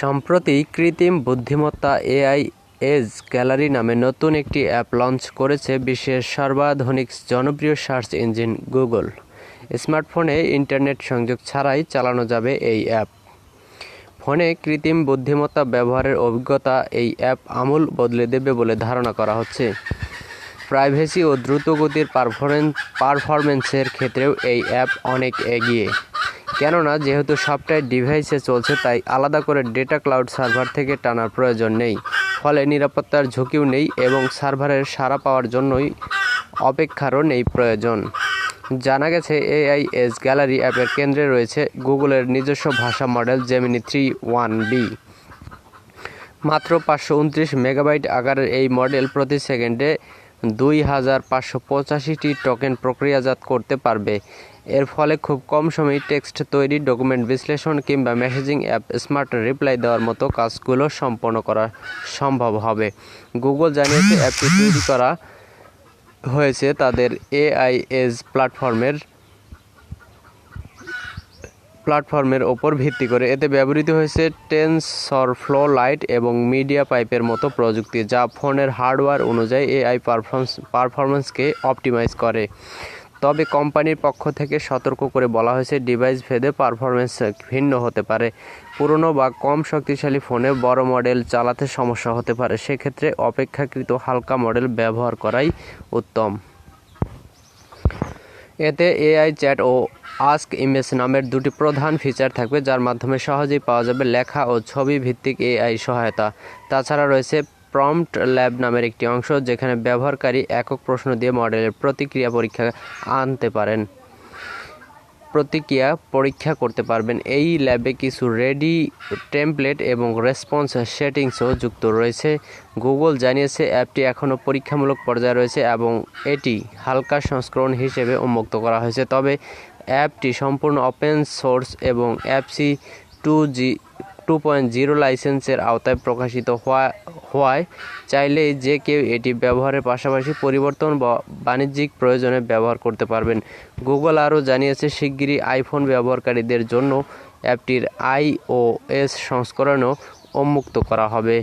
সম্প্রতি কৃত্রিম বুদ্ধিমত্তা এআই এজ গ্যালারি নামে নতুন একটি অ্যাপ লঞ্চ করেছে বিশ্বের সর্বাধুনিক জনপ্রিয় সার্চ ইঞ্জিন গুগল। স্মার্টফোনে ইন্টারনেট সংযোগ ছাড়াই চালানো যাবে এই অ্যাপ। ফোনে কৃত্রিম বুদ্ধিমত্তা ব্যবহারের অভিজ্ঞতা এই অ্যাপ আমূল বদলে দেবে বলে ধারণা করা হচ্ছে। প্রাইভেসি ও দ্রুতগতির পারফরমেন্স পারফরমেন্সের ক্ষেত্রেও এই অ্যাপ অনেক এগিয়ে। কেননা যেহেতু সবটাই ডিভাইসে চলছে, তাই আলাদা করে ডেটা ক্লাউড সার্ভার থেকে টানার প্রয়োজন নেই। ফলে নিরাপত্তার ঝুঁকিও নেই এবং সার্ভারের সাড়া পাওয়ার জন্যই অপেক্ষারও নেই প্রয়োজন। জানা গেছে এআইএস গ্যালারি অ্যাপের কেন্দ্রে রয়েছে গুগলের নিজস্ব ভাষা model Gemini three one B মাত্র পাঁচশো উনত্রিশ মেগাবাইট আকারের এই মডেল প্রতি সেকেন্ডে দুই হাজার পাঁচশো পঁচাশিটি টোকেন প্রক্রিয়াজাত করতে পারবে। এর ফলে খুব কম সময়ে টেক্সট তৈরি, ডকুমেন্ট বিশ্লেষণ কিংবা মেসেজিং অ্যাপ স্মার্ট রিপ্লাই দেওয়ার মতো কাজগুলো সম্পন্ন করা সম্ভব হবে। গুগল জানিয়েছে, অ্যাপটি তৈরি করা হয়েছে তাদের এআইএস প্ল্যাটফর্মের প্ল্যাটফর্মের ওপর ভিত্তি করে। এতে ব্যবহৃত হয়েছে টেনসর ফ্লো লাইট এবং মিডিয়া পাইপের মতো প্রযুক্তি, যা ফোনের হার্ডওয়্যার অনুযায়ী এআই পারফরমেন্স পারফরমেন্সকে অপটিমাইজ করে। তবে কোম্পানির পক্ষ থেকে সতর্ক করে বলা হয়েছে, ডিভাইস ভেদে পারফরমেন্স ভিন্ন হতে পারে। পুরনো বা কম শক্তিশালী ফোনে বড় মডেল চালাতে সমস্যা হতে পারে। সেক্ষেত্রে অপেক্ষাকৃত হালকা মডেল ব্যবহার করাই উত্তম। এতে এআই চ্যাট ও আস্ক ইমেজ নামের দুটি প্রধান ফিচার থাকবে, যার মাধ্যমে সহজেই পাওয়া যাবে লেখা ও ছবি ভিত্তিক এআই সহায়তা। তাছাড়া রয়েছে প্রম্পট ল্যাব নামের একটি অংশ যেখানে ব্যবহারকারী একক প্রশ্ন দিয়ে মডেলের প্রতিক্রিয়া পরীক্ষা আনতে পারেন, প্রতিক্রিয়া পরীক্ষা করতে পারবেন। এই ল্যাবে কিছু রেডি টেমপ্লেট এবং রেসপন্স সেটিংসও যুক্ত রয়েছে। গুগল জানিয়েছে অ্যাপটি এখনও পরীক্ষামূলক পর্যায়ে রয়েছে এবং এটি হালকা সংস্করণ হিসেবে উন্মুক্ত করা হয়েছে। তবে অ্যাপটি সম্পূর্ণ ওপেন সোর্স এবং Apache two G two point zero লাইসেন্সের আওতায় প্রকাশিত হওয়া, হওয়ায় চাইলেই যে কেউ এটি ব্যবহারের পাশাপাশি পরিবর্তন বা বাণিজ্যিক প্রয়োজনে ব্যবহার করতে পারবেন। গুগল আরও জানিয়েছে, শিগগিরই আইফোন ব্যবহারকারীদের জন্য অ্যাপটির আইওএস সংস্করণও উন্মুক্ত করা হবে।